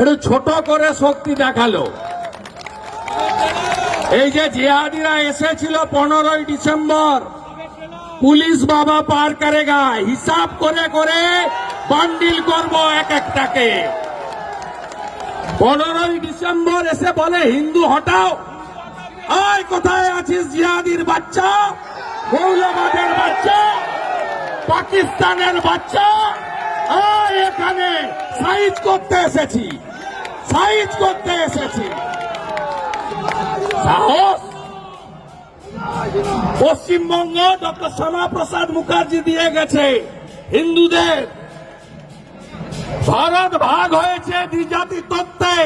একটু ছোট করে শক্তি দেখাল। এই যে জিহাদিরা এসেছিল পনেরোই ডিসেম্বর, পুলিশ বাবা পার করেগা, হিসাব করে করে বান্ডিল করব এক একটাকে। পনেরোই ডিসেম্বর এসে বলে, হিন্দু হটাও। আয়, কোথায় আছিস জিহাদির বাচ্চা? মৌলবাদের বাচ্চা? পাকিস্তানের বাচ্চা? আয়, এখানে সাইজ করতে এসেছি। সাইজ করতে এসেছি। সাহস? পশ্চিমবঙ্গ ডক্টর শ্যামা প্রসাদ মুখার্জি দিয়ে গেছে। হিন্দুদের। ভারত ভাগ হয়েছে দ্বিজাতি তত্ত্বে।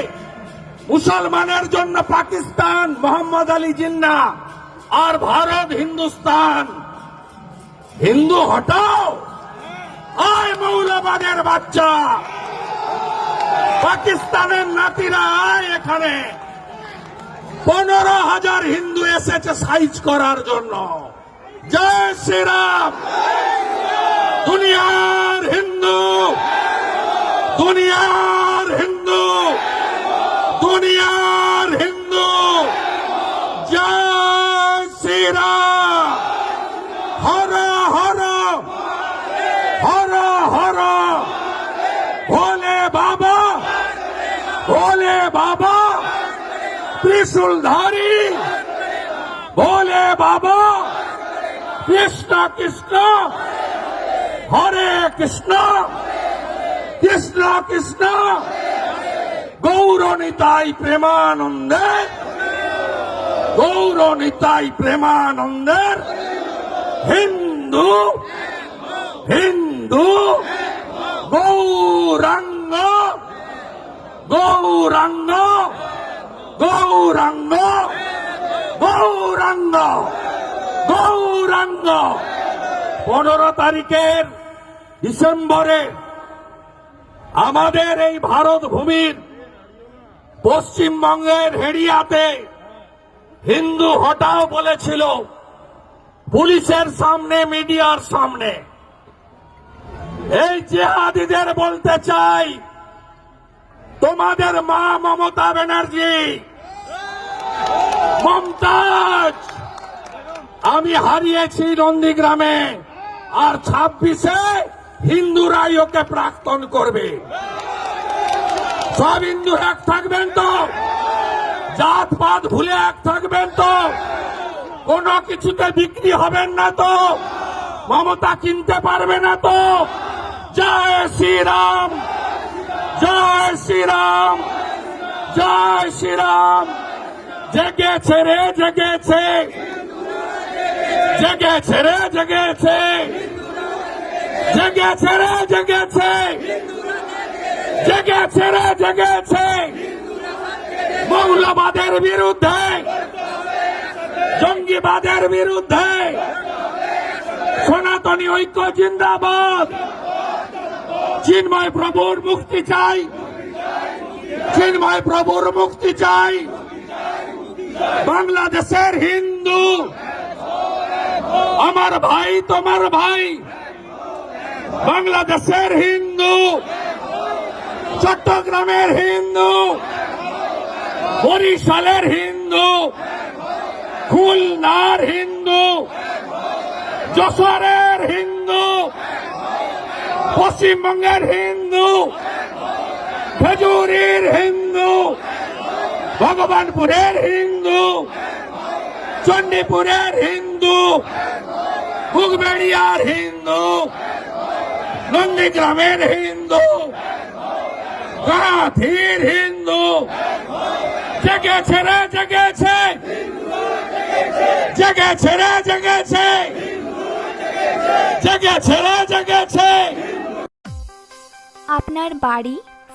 মুসলমানের জন্য পাকিস্তান, মোহাম্মদ আলী জিন্না আর ভারত হিন্দুস্তান। হিন্দু হটাও। আয় মৌলবাদের বাচ্চা। পাকিস্তানের নাতিরা আয় এখানে পনেরো হাজার হিন্দু এসেছে সাইজ করার জন্য। জয় শ্রীরাম। দুনিয়ার হিন্দু। দুনিয়ার হিন্দু দুনিয়ার হিন্দু জয় শ্রীরাম হর হর হর হর ভোলে বাবা ভোলে বাবা। ত্রিশূলধারী ভোলে বাবা, কৃষ্ণ কৃষ্ণ। হরে কৃষ্ণ। কৃষ্ণ কৃষ্ণ। গৌরনিতাই প্রেমানন্দে। গৌরনিতাই প্রেমানন্দের হিন্দু হিন্দু। গৌরাঙ্গ গৌরাঙ্গ গৌরাঙ্গ গৌরাঙ্গ গৌরাঙ্গ। পনেরো তারিখের ডিসেম্বরে আমাদের এই ভারত ভূমির পশ্চিমবঙ্গের হেরিয়াতে হিন্দু হটাও বলেছিল, পুলিশের সামনে, মিডিয়ার সামনে। এই জেহাদিদের বলতে চাই তোমাদের মা মমতা ব্যানার্জি। মমতাজ, আমি হারিয়েছি নন্দীগ্রামে, আর ছাব্বিশে হিন্দুরাই ওকে প্রাক্তন করবে। সব হিন্দু এক থাকবেন তো? জাত পাত ভুলে এক থাকবেন তো? কোন কিছুতে বিক্রি হবেন না তো? মমতা কিনতে পারবে না তো? জয় শ্রীরাম, জয় শ্রীরাম, জয় শ্রীরাম। জেগেছে রে, জেগেছে। জেগেছে রে, জেগেছে। জেগেছে রে, জেগেছে। জেগেছে রে, জেগেছে। মৌলবাদের বিরুদ্ধে, জঙ্গিবাদের বিরুদ্ধে, সনাতনী ঐক্য জিন্দাবাদ। চিন্ময় প্রভুর মুক্তি চাই। চিন্ময় প্রভুর মুক্তি চাই। বাংলাদেশের হিন্দু। আমার ভাই, তোমার ভাই। বাংলাদেশের হিন্দু। চট্টগ্রামের হিন্দু। বরিশালের হিন্দু। খুলনার হিন্দু। যশোরের হিন্দু। পশ্চিমবঙ্গের হিন্দু। খেজুরির হিন্দু, ভগবানপুরের হিন্দু, চণ্ডীপুরের হিন্দু মুগবেড়িয়ার হিন্দু, নন্দীগ্রামের হিন্দু গাথির হিন্দু, জেগেছে রে, জেগেছে। জেগেছে রে, জেগেছে। জেগেছে রে, জেগেছে। আপনার বাড়ি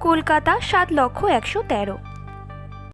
কলকাতা সাত লক্ষ একশো তেরো।